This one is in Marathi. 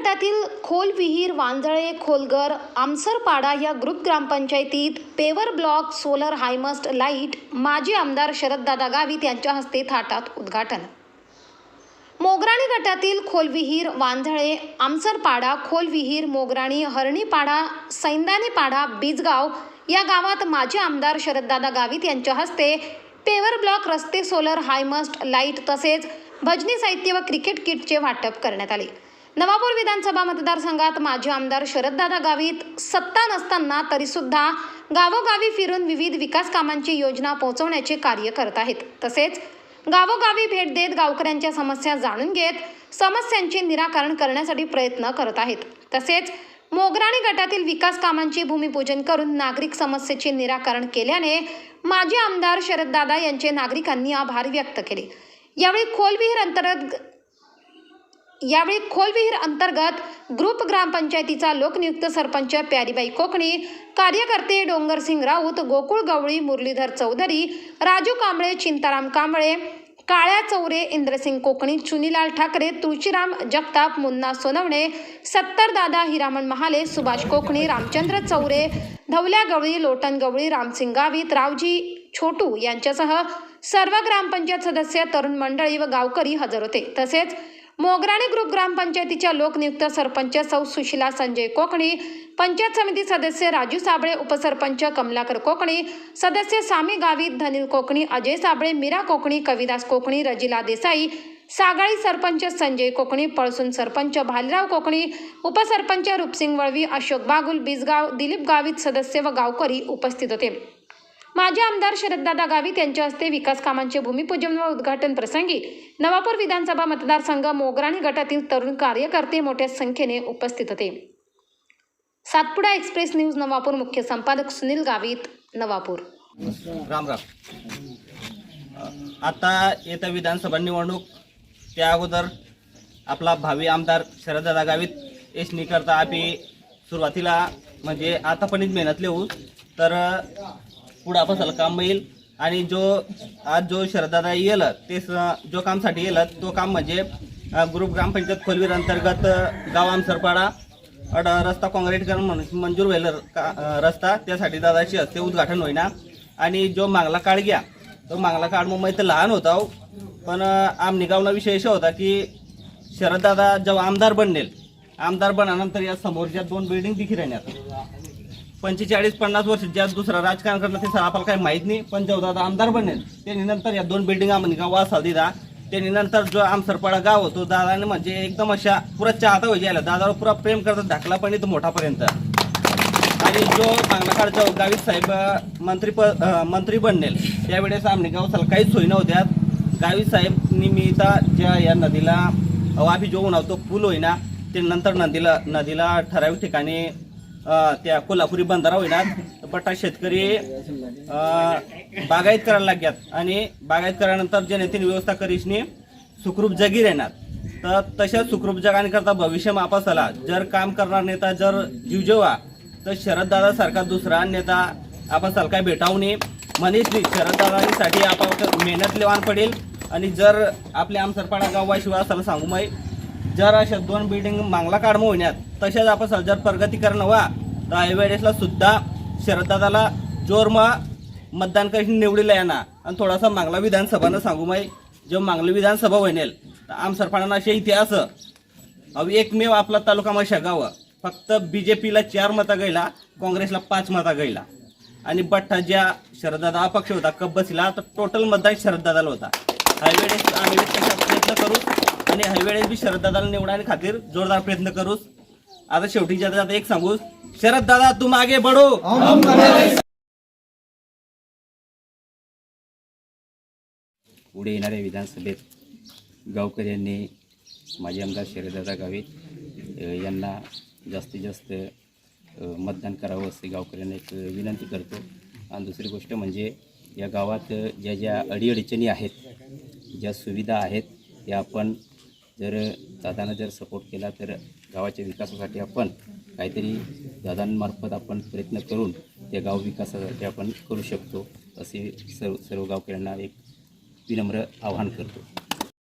गटातील खोल विहीर वांजळे खोलगर आमसरपाडा या ग्रुप ग्रामपंचायतीत पेवर ब्लॉक सोलर हायमस्ट लाइट माजी आमदार शरददादा गावित यांच्या हस्ते थाटात उद्घाटन. मोगराणी गटातील खोलविहीर वांझळे आमसरपाडा खोलविहीर मोगराणी हरणीपाडा सैंदानीपाडा बीजगाव या गावात माजी आमदार शरददादा गावित यांच्या हस्ते पेवर ब्लॉक रस्ते सोलर हायमस्ट लाइट तसेच भजनी साहित्य व क्रिकेट किटचे वाटप करण्यात आले. नवापूर विधानसभा मतदारसंघात माजी आमदार शरददादा गावित सत्ता नसताना तरीसुद्धा गावोगावी फिरून विविध विकास कामांची योजना पोहोचवण्याचे कार्य करत आहेत. तसेच गावोगावी भेट देत गावकऱ्यांच्या समस्या जाणून घेत समस्यांचे निराकरण करण्यासाठी प्रयत्न करत आहेत. तसेच मोगराणी गटातील विकास कामांचे भूमिपूजन करून नागरिक समस्येचे निराकरण केल्याने माजी आमदार शरददादा यांचे नागरिकांनी आभार व्यक्त केले. यावेळी खोलविहीर अंतर्गत यावेळी खोलविहीर अंतर्गत ग्रुप ग्रामपंचायतीचा लोकनियुक्त सरपंच प्यारीबाई कोकणी कार्यकर्ते डोंगरसिंग राऊत गोकुळ गवळी मुरलीधर चौधरी राजू कांबळे चिंताराम कांबळे काळ्या चौरे इंद्रसिंग कोकणी चुनीलाल ठाकरे तुळशीराम जगताप मुन्ना सोनवणे सत्तरदादा हिरामण महाले सुभाष कोकणी रामचंद्र चौरे धवल्या गवळी लोटन गवळी रामसिंग गावित रावजी छोटू यांच्यासह सर्व ग्रामपंचायत सदस्य तरुण मंडळी व गावकरी हजर होते. तसेच मोगराणे ग्रुप ग्रामपंचायतीच्या लोकनियुक्त सरपंच सौ सुशिला संजय कोकणी पंचायत समिती सदस्य राजू साबळे उपसरपंच कमलाकर कोकणी सदस्य सामी गावित धनील कोकणी अजय साबळे मीरा कोकणी कविदास कोकणी रजिला देसाई सागाळी सरपंच संजय कोकणी पळसून सरपंच भालराव कोकणी उपसरपंच रूपसिंग वळवी अशोक बागुल बिजगाव दिलीप गावित सदस्य व गावकरी उपस्थित होते. माजी आमदार शरददादा गावित यांच्या हस्ते विकास कामांचे भूमिपूजन व उद्घाटन प्रसंगी नवापूर विधानसभा मतदारसंघ मोगराणी गटातील तरुण कार्यकर्ते मोठ्या संख्येने उपस्थित होते. सातपुडा एक्सप्रेस न्यूज नवापूर मुख्य संपादक सुनील गावित नवापूर. राम राम. आता येत्या विधानसभा निवडणूक त्या अगोदर आपला भावी आमदार शरददादा गावित एसनी करता आम्ही सुरुवातीला म्हणजे आतापर्यंत मेहनत लिहू तर पुढापासाला काम येईल आणि जो आज जो शरददादा येल ते स- जो कामसाठी येईल तो काम म्हणजे ग्रुप ग्रामपंचायत खोलवीर अंतर्गत गाव आमसरपाडा अड रस्ता काँक्रीटकरण म्हणून मंजूर होईल का- रस्ता. त्यासाठी दादाची हस्ते उद्घाटन होईना. आणि जो मागला काळ घ्या तो मागला काळ मुंबईत तर लहान होता पण अ, आमनी गावना विषय असा होता की शरददादा जेव्हा आमदार बनलेल आमदार बनल्यानंतर या समोरच्या दोन बिल्डिंग दिखी राहण्यात पंचेचाळीस पन्नास वर्ष ज्या दुसरा राजकारण करणं ते सर आपल्याला काही माहीत नाही. पण जेवढा दादा आमदार बनेल. त्यांनी नंतर या दोन बिल्डिंग आम्ही गाव वासा दिला. त्यांनी नंतर जो आमसरपाडा गाव होतो दादाने म्हणजे एकदम अशा पुरा चाहता होईल यायला. दादावर पुरा प्रेम करतात धाकला पण येतो मोठापर्यंत. आणि जो मागणाकाळचा गावित साहेब मंत्री प मंत्री बनेल त्यावेळेस आमने गावसाला काहीच सोयी नव्हत्या. गावी साहेब निमित्ता ज्या या नदीला वाफी जो उन्हावतो पूल होईना ते नंतर नदीला नदीला ठराविक ठिकाणी त्या कोल्हापुरी बंधारा होईना बटा शेतकरी बागायत करायला लाग्यात आणि बागायत करानंतर जे व्यवस्था करीशनी सुखरूप जगी राहणार. तर तशा सुखरूप जगाने भविष्य मापासाला जर काम करणार नेता जर जीव जेवा तर शरददादा सारखा दुसरा नेता आपण काय भेटावू नये. म्हणेच नाही शरददादांसाठी आपण मेहनत लेवान पडेल. आणि जर आपले आमसरपाडा गाव शिवाय असायला सांगू माही जर अशा दोन बिल्डिंग मागला काढणं होण्यात तशाच आपण जर प्रगती करणं व्हा. तर आयवेळेसला सुद्धा शरददादाला जोरमा मतदान कशी निवडीला येणार? आणि थोडासा मागला विधानसभानं सांगू माई जेव्हा मांगली विधानसभा होईल तर आमसरपाडांना असे इतिहास अहो एकमेव आपला तालुका मशा बी फक्त पीला चार मतं गैला काँग्रेसला पाच मतं गैला. आणि बठ्ठा ज्या शरददादा अपक्ष होता कब्बसीला तर टोटल मतदान शरददादाला होता. ह्यावेळेस आम्ही प्रयत्न करू? आणि हायवेळेस बी शरददादाला निवडण्याच्या खातीर जोरदार प्रयत्न करू आता शेवटी ज्यादा एक सांगू. शरददादा तू मागे बढो. पुढे येणाऱ्या विधानसभेत गावकऱ्यांनी माजी आमदार शरददादा गावित यांना जास्तीत जास्त मतदान करावं असे गावकऱ्यांना एक विनंती करतो. आणि दुसरी गोष्ट म्हणजे या गावात ज्या ज्या अडीअडचणी आहेत ज्या सुविधा आहेत त्या आपण जर दादांना जर सपोर्ट केला तर गावाच्या विकासासाठी आपण काहीतरी दादांमार्फत आपण प्रयत्न करून त्या गाव विकासासाठी आपण करू शकतो असे सर्व सर्व गावकऱ्यांना एक विनम्र आवाहन करतो.